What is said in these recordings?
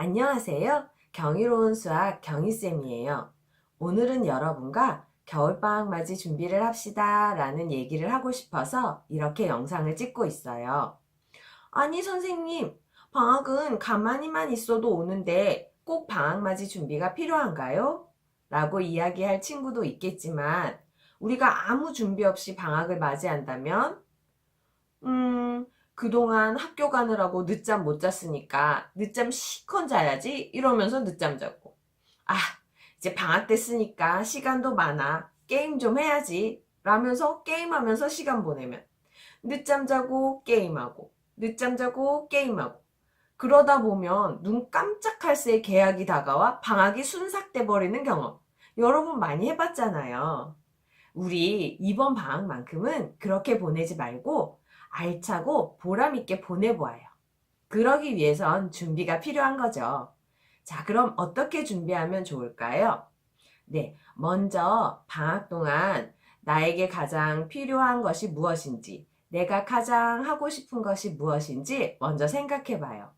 안녕하세요. 경이로운 수학 경희쌤이에요. 오늘은 여러분과 겨울방학 맞이 준비를 합시다 라는 얘기를 하고 싶어서 이렇게 영상을 찍고 있어요. 아니, 선생님, 방학은 가만히만 있어도 오는데 꼭 방학 맞이 준비가 필요한가요? 라고 이야기할 친구도 있겠지만, 우리가 아무 준비 없이 방학을 맞이한다면, 음, 그동안 학교 가느라고 늦잠 못 잤으니까 늦잠 시컨 자야지 이러면서 늦잠 자고. 아 이제 방학 됐으니까 시간도 많아. 게임 좀 해야지 라면서 게임하면서 시간 보내면. 늦잠 자고 게임하고 늦잠 자고 게임하고. 그러다 보면 눈 깜짝할 새에 개학이 다가와 방학이 순삭돼 버리는 경험. 여러분 많이 해봤잖아요. 우리 이번 방학만큼은 그렇게 보내지 말고 알차고 보람있게 보내보아요. 그러기 위해선 준비가 필요한 거죠. 자, 그럼 어떻게 준비하면 좋을까요? 네, 먼저 방학 동안 나에게 가장 필요한 것이 무엇인지, 내가 가장 하고 싶은 것이 무엇인지 먼저 생각해 봐요.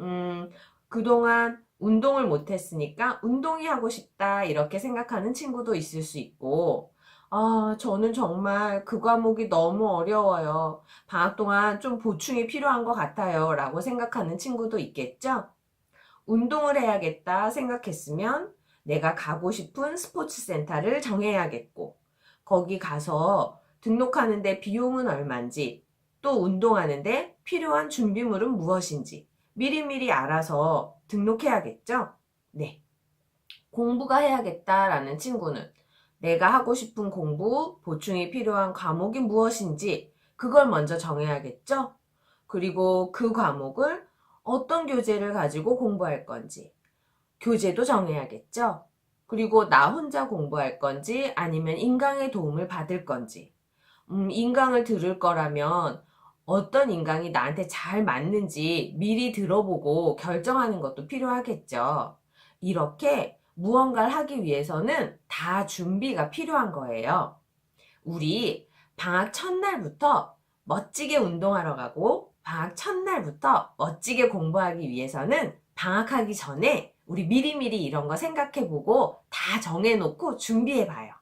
음, 그동안 운동을 못했으니까 운동이 하고 싶다, 이렇게 생각하는 친구도 있을 수 있고, 아, 저는 정말 그 과목이 너무 어려워요. 방학 동안 좀 보충이 필요한 것 같아요. 라고 생각하는 친구도 있겠죠? 운동을 해야겠다 생각했으면 내가 가고 싶은 스포츠 센터를 정해야겠고, 거기 가서 등록하는데 비용은 얼마인지, 또 운동하는데 필요한 준비물은 무엇인지 미리미리 알아서 등록해야겠죠? 네. 공부가 해야겠다라는 친구는 내가 하고 싶은 공부, 보충이 필요한 과목이 무엇인지 그걸 먼저 정해야겠죠? 그리고 그 과목을 어떤 교재를 가지고 공부할 건지 교재도 정해야겠죠? 그리고 나 혼자 공부할 건지 아니면 인강의 도움을 받을 건지 음, 인강을 들을 거라면 어떤 인강이 나한테 잘 맞는지 미리 들어보고 결정하는 것도 필요하겠죠. 이렇게 무언가를 하기 위해서는 다 준비가 필요한 거예요. 우리 방학 첫날부터 멋지게 운동하러 가고 방학 첫날부터 멋지게 공부하기 위해서는 방학하기 전에 우리 미리미리 이런 거 생각해보고 다 정해놓고 준비해봐요.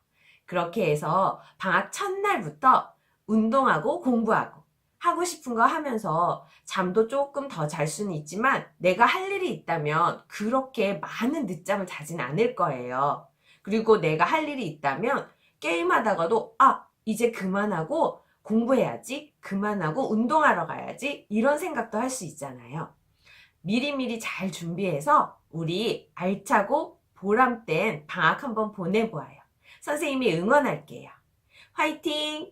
그렇게 해서 방학 첫날부터 운동하고 공부하고 하고 싶은 거 하면서 잠도 조금 더 잘 수는 있지만 내가 할 일이 있다면 그렇게 많은 늦잠을 자진 않을 거예요. 그리고 내가 할 일이 있다면 게임하다가도 아, 이제 그만하고 공부해야지, 그만하고 운동하러 가야지 이런 생각도 할 수 있잖아요. 미리미리 잘 준비해서 우리 알차고 보람된 방학 한번 보내보아요. 선생님이 응원할게요. 화이팅!